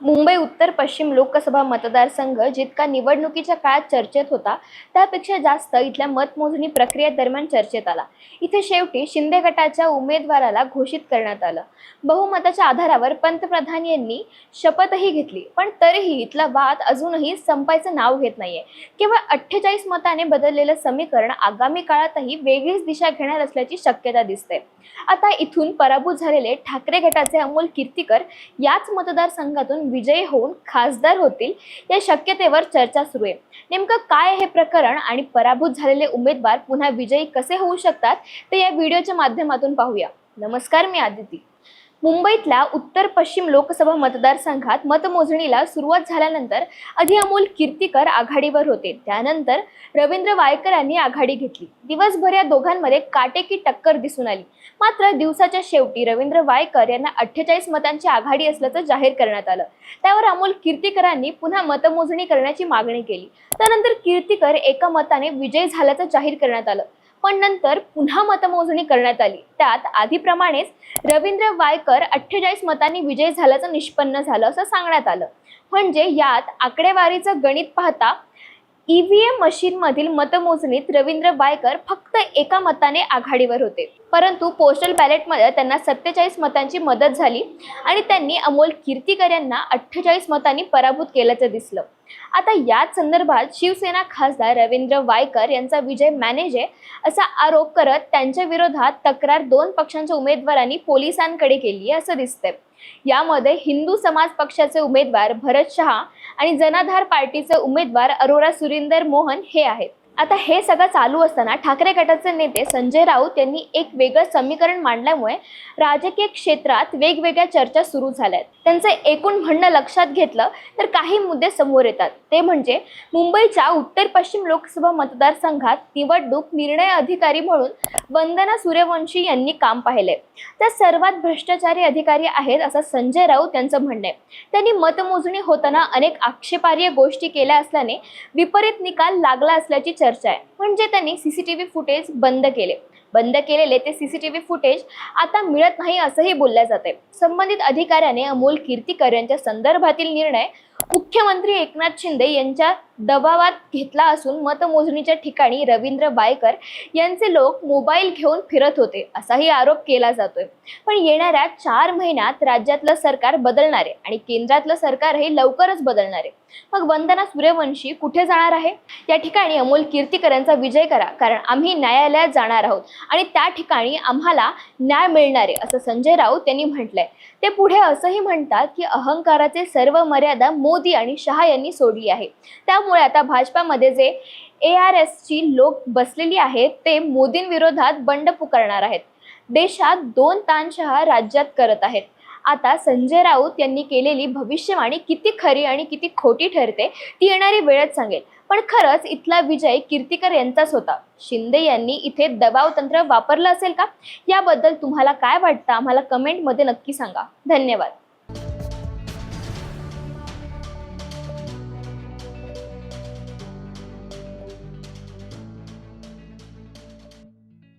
मुंबई उत्तर पश्चिम लोकसभा मतदारसंघ जितका निवडणुकीच्या काळात चर्चेत होता त्यापेक्षा जास्त इथल्या मतमोजणी प्रक्रियेदरम्यान चर्चेत आला. इथे शेवटी शिंदे गटाच्या उमेदवाराला घोषित करण्यात आलं. बहुमताच्या आधारावर पंतप्रधान यांनी शपथही घेतली पण तरीही इथला वाद अजूनही संपायचं नाव घेत नाहीये. केवळ अठ्ठेचाळीस मताने बदललेलं समीकरण आगामी काळातही वेगळीच दिशा घेणार असल्याची शक्यता दिसते. आता इथून पराभूत झालेले ठाकरे गटाचे अमोल कीर्तीकर याच मतदारसंघातून विजयी होऊन खासदार होतील या शक्यतेवर चर्चा सुरू आहे. नेमकं काय हे प्रकरण आणि पराभूत झालेले उमेदवार पुन्हा विजयी कसे होऊ शकतात ते या व्हिडिओच्या माध्यमातून पाहूया. नमस्कार मी आदिती. मुंबईतल्या उत्तर पश्चिम लोकसभा मतदारसंघात मतमोजणीला सुरुवात झाल्यानंतर आधी अमोल कीर्तीकर आघाडीवर होते. त्यानंतर रवींद्र वायकर यांनी आघाडी घेतली. दिवसभर या दोघांमध्ये काटेकी टक्कर दिसून आली. मात्र दिवसाच्या शेवटी रवींद्र वायकर यांना अठ्ठेचाळीस मतांची आघाडी असल्याचं जाहीर करण्यात आलं. त्यावर अमोल कीर्तीकरांनी पुन्हा मतमोजणी करण्याची मागणी केली. त्यानंतर कीर्तीकर एका मताने विजय झाल्याचं जाहीर करण्यात आलं. पण नंतर पुन्हा मतमोजणी करण्यात आली. त्यात आधीप्रमाणेच रवींद्र वायकर अठ्ठेचाळीस मतांनी विजय झाल्याचं निष्पन्न झालं असं सांगण्यात आलं. म्हणजे यात आकडेवारीचं गणित पाहता ईव्हीएम मशीनमधील मतमोजणीत रवींद्र वायकर फक्त एका मताने आघाडीवर होते. परंतु पोस्टल बॅलेटमध्ये त्यांना सत्तेचाळीस मतांची मदत झाली आणि त्यांनी अमोल कीर्तीकर यांना अठ्ठेचाळीस मतांनी पराभूत केल्याचं दिसलं. आता याच संदर्भात शिवसेना खासदार रवींद्र वायकर यांचा विजय मॅनेज आहे असा आरोप करत त्यांच्या विरोधात तक्रार दोन पक्षांच्या उमेदवारांनी पोलिसांकडे केली आहे असं दिसतंय. यामध्ये हिंदू समाज पक्षाचे उमेदवार भरत शहा आणि जनाधार पार्टीचे उमेदवार अरोरा सुरिंदर मोहन हे आहेत. आता हे सगळं चालू असताना ठाकरे गटाचे नेते संजय राऊत यांनी एक वेगळं समीकरण मांडल्यामुळे राजकीय क्षेत्रात वेगवेगळ्या चर्चा सुरू झाल्या आहेत. त्यांचं एकूण म्हणणं लक्षात घेतलं तर काही मुद्दे समोर येतात. ते म्हणजे मुंबईच्या उत्तर पश्चिम लोकसभा मतदारसंघात निवडणूक निर्णय अधिकारी म्हणून वंदना सूर्यवंशी यांनी काम पाहिले. त्या सर्वात भ्रष्टाचारी अधिकारी आहेत असं संजय राऊत यांचं म्हणणं आहे. त्यांनी मतमोजणी होताना अनेक आक्षेपार्ह गोष्टी केल्या असल्याने विपरीत निकाल लागला असल्याची चर्चा आहे. म्हणजे त्यांनी सीसीटीव्ही फुटेज बंद केले. बंद केलेले ते सीसीटीव्ही फुटेज आता मिळत नाही असंही बोलल्या जाते संबंधित अधिकाऱ्याने अमोल कीर्तीकर यांच्या संदर्भातील निर्णय मुख्यमंत्री एकनाथ शिंदे यांच्या दबावात घेतला असून मतमोजणीच्या ठिकाणी रवींद्र बायकर यांचे लोक मोबाईल घेऊन फिरत होते. असाही आरोप केला जातोय. पण येणाऱ्या चार महिन्यात राज्यातलं सरकार बदलणार आहे आणि केंद्रातलं सरकारही लवकरच बदलणार आहे. मग वंदना सूर्यवंशी कुठे जाणार आहे? या ठिकाणी अमोल कीर्तीकरांचा विजय करा कारण आम्ही न्यायालयात जाणार आहोत आणि त्या ठिकाणी आम्हाला न्याय मिळणार आहे असं संजय राऊत यांनी म्हटलंय. ते पुढे असंही म्हणतात की अहंकाराचे सर्व मर्यादा मोदी आणि शहा यांनी सोडली आहे. त्या त्यामुळे आता भाजपामध्ये जे ए आर एसची लोक बसलेली आहेत ते मोदींविरोधात बंड पुकारणार आहेत. देशात दोन तानशहा राज्यात करत आहेत. आता संजय राऊत यांनी केलेली भविष्यवाणी किती खरी आणि किती खोटी ठरते ती येणारी वेळच सांगेल. पण खरंच इथला विजय कीर्तिकर यांचाच होता. शिंदे यांनी इथे दबाव तंत्र वापरलं असेल का? याबद्दल तुम्हाला काय वाटतं? आम्हाला कमेंटमध्ये नक्की सांगा. धन्यवाद.